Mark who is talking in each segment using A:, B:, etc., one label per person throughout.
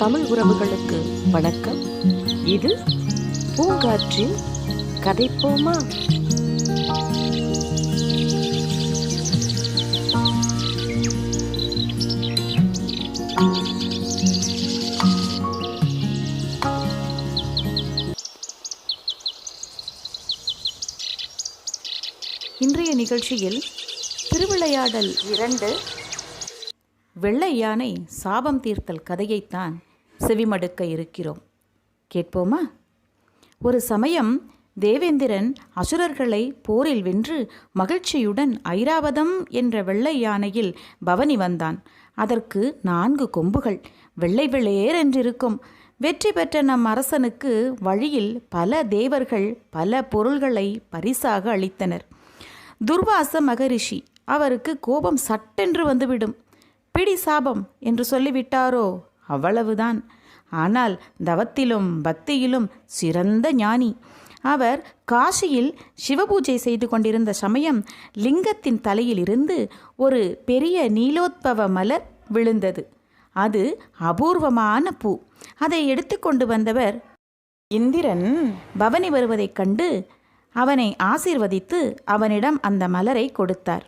A: தமிழ் உறவுகளுக்கு வணக்கம். இது பூங்காற்றின் கதைப்போமா? இன்றைய நிகழ்ச்சியில் திருவிளையாடல் இரண்டு. வெள்ளை யானை சாபம் தீர்த்தல் கதையைத்தான் செவிமடுக்க இருக்கிறோம். கேட்போமா? ஒரு சமயம் தேவேந்திரன் அசுரர்களை போரில் வென்று மகிழ்ச்சியுடன் ஐராவதம் என்ற வெள்ளை யானையில் பவனி வந்தான். அதற்கு நான்கு கொம்புகள் வெள்ளை வெள்ளையேர் என்றிருக்கும். வெற்றி பெற்ற நம் அரசனுக்கு வழியில் பல தேவர்கள் பல பொருள்களை பரிசாக அளித்தனர். துர்வாச மகரிஷி அவருக்கு கோபம் சட்டென்று வந்துவிடும். பிடி சாபம் என்று சொல்லிவிட்டாரோ? அவ்வளவுதான். ஆனால் தவத்திலும் பக்தியிலும் சிறந்த ஞானி. அவர் காசியில் சிவபூஜை செய்து கொண்டிருந்த சமயம் லிங்கத்தின் தலையிலிருந்து ஒரு பெரிய நீலோத்பவ மலர் விழுந்தது. அது அபூர்வமான பூ. அதை எடுத்துக்கொண்டு வந்தவர் இந்திரன். பவனி வருவதைக் கண்டு அவனை ஆசீர்வதித்து அவனிடம் அந்த மலரை கொடுத்தார்.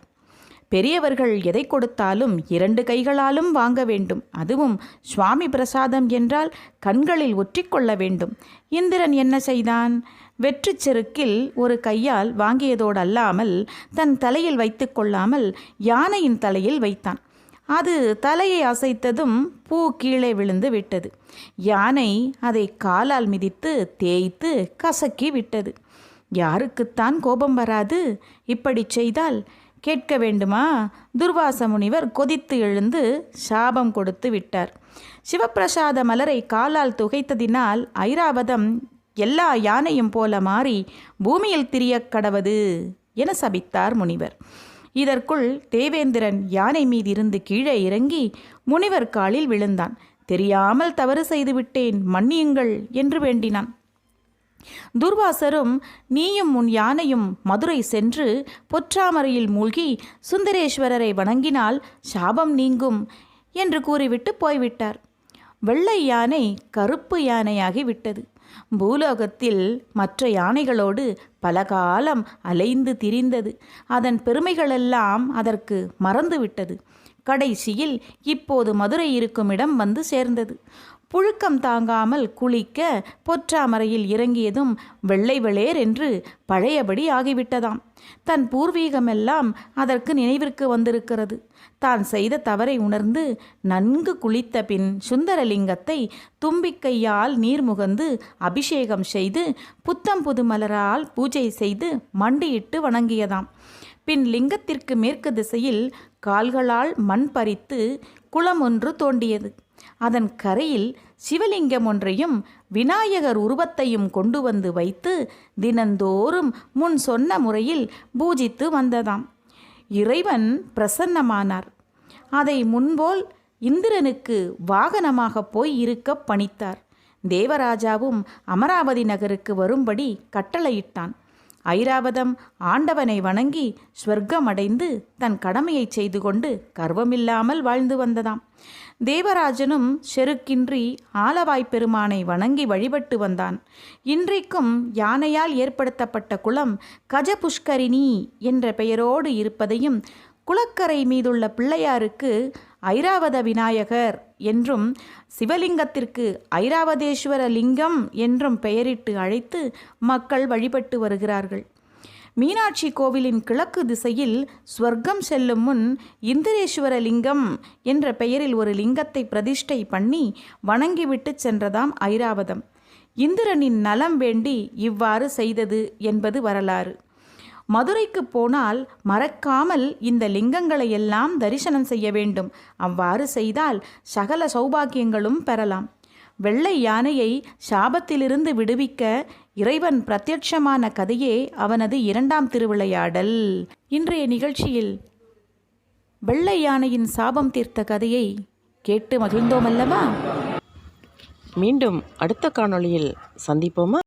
A: பெரியவர்கள் எதை கொடுத்தாலும் இரண்டு கைகளாலும் வாங்க வேண்டும். அதுவும் சுவாமி பிரசாதம் என்றால் கண்களில் ஒற்றிக்கொள்ள வேண்டும். இந்திரன் என்ன செய்தான்? வெற்றுச் செருக்கில் ஒரு கையால் வாங்கியதோடு அல்லாமல் தன் தலையில் வைத்து கொள்ளாமல் யானையின் தலையில் வைத்தான். அது தலையை அசைத்ததும் பூ கீழே விழுந்து விட்டது. யானை அதை காலால் மிதித்து தேய்த்து கசக்கி விட்டது. யாருக்குத்தான் கோபம் வராது? இப்படி செய்தால் கேட்க வேண்டுமா? துர்வாச முனிவர் கொதித்து எழுந்து சாபம் கொடுத்து விட்டார். சிவப்பிரசாத மலரை காலால் துகைத்ததினால் ஐராவதம் எல்லா யானையும் போல மாறி பூமியில் திரியக் கடவது என சபித்தார் முனிவர். இதற்குள் தேவேந்திரன் யானை மீதிருந்து கீழே இறங்கி முனிவர் காலில் விழுந்தான். தெரியாமல் தவறு செய்துவிட்டேன் மன்னியுங்கள் என்று வேண்டினான். துர்வாசரும் நீயும் உன் யானையும் மதுரை சென்று பொற்றாமரையில் மூழ்கி சுந்தரேஸ்வரரை வணங்கினால் சாபம் நீங்கும் என்று கூறிவிட்டு போய்விட்டார். வெள்ளை யானை கருப்பு யானையாகி விட்டது. பூலோகத்தில் மற்ற யானைகளோடு பல காலம் அலைந்து திரிந்தது. அதன் பெருமைகளெல்லாம் அதற்கு மறந்துவிட்டது. கடைசியில் இப்போது மதுரை இருக்கும் இடம் வந்து சேர்ந்தது. புழுக்கம் தாங்காமல் குளிக்க பொற்றாமரையில் இறங்கியதும் வெள்ளை வெளேர் என்று பழையபடி ஆகிவிட்டதாம். தன் பூர்வீகமெல்லாம் அதற்கு நினைவிற்கு வந்திருக்கிறது. தான் செய்த தவறை உணர்ந்து நன்கு குளித்த பின் சுந்தரலிங்கத்தை தும்பிக்கையால் நீர் முகந்து அபிஷேகம் செய்து புத்தம் புது மலரால் பூஜை செய்து மண்டியிட்டு வணங்கியதாம். பின் லிங்கத்திற்கு மேற்கு திசையில் கால்களால் மண் பறித்து குளம் ஒன்று தோண்டியது. அதன் கரையில் சிவலிங்கம் ஒன்றையும் விநாயகர் உருவத்தையும் கொண்டு வந்து வைத்து தினந்தோறும் முன் சொன்ன முறையில் பூஜித்து வந்ததாம். இறைவன் பிரசன்னமானார். அதை முன்போல் இந்திரனுக்கு வாகனமாக போய் இருக்க பணித்தார். தேவராஜாவும் அமராவதி நகருக்கு வரும்படி கட்டளையிட்டான். ஐராவதம் ஆண்டவனை வணங்கி ஸ்வர்க்கமடைந்து தன் கடமையை செய்து கொண்டு கர்வமில்லாமல் வாழ்ந்து வந்ததாம். தேவராஜனும் செருக்கின்றி ஆலவாய் பெருமானை வணங்கி வழிபட்டு வந்தான். இன்றைக்கும் யானையால் ஏற்படுத்தப்பட்ட குளம் கஜபுஷ்கரிணி என்ற பெயரோடு இருப்பதையும் குளக்கரை மீதுள்ள பிள்ளையாருக்கு ஐராவத விநாயகர் என்றும் சிவலிங்கத்திற்கு ஐராவதேஸ்வர லிங்கம் என்றும் பெயரிட்டு அழைத்து மக்கள் வழிபட்டு வருகிறார்கள். மீனாட்சி கோவிலின் கிழக்கு திசையில் ஸ்வர்க்கம் செல்லும் முன் இந்திரேஸ்வர லிங்கம் என்ற பெயரில் ஒரு லிங்கத்தை பிரதிஷ்டை பண்ணி வணங்கிவிட்டு சென்றதாம் ஐராவதம். இந்திரனின் நலம் வேண்டி இவ்வாறு செய்தது என்பது வரலாறு. மதுரைக்கு போனால் மறக்காமல் இந்த லிங்கங்களை எல்லாம் தரிசனம் செய்ய வேண்டும். அவ்வாறு செய்தால் சகல சௌபாக்கியங்களும் பெறலாம். வெள்ளை யானையை சாபத்திலிருந்து விடுவிக்க இறைவன் பிரத்யட்சமான கதையே அவனது இரண்டாம் திருவிளையாடல். இன்றைய நிகழ்ச்சியில் வெள்ளை யானையின் சாபம் தீர்த்த கதையை கேட்டு மகிழ்ந்தோம் அல்லவா
B: மீண்டும் அடுத்த காணொளியில் சந்திப்போமா?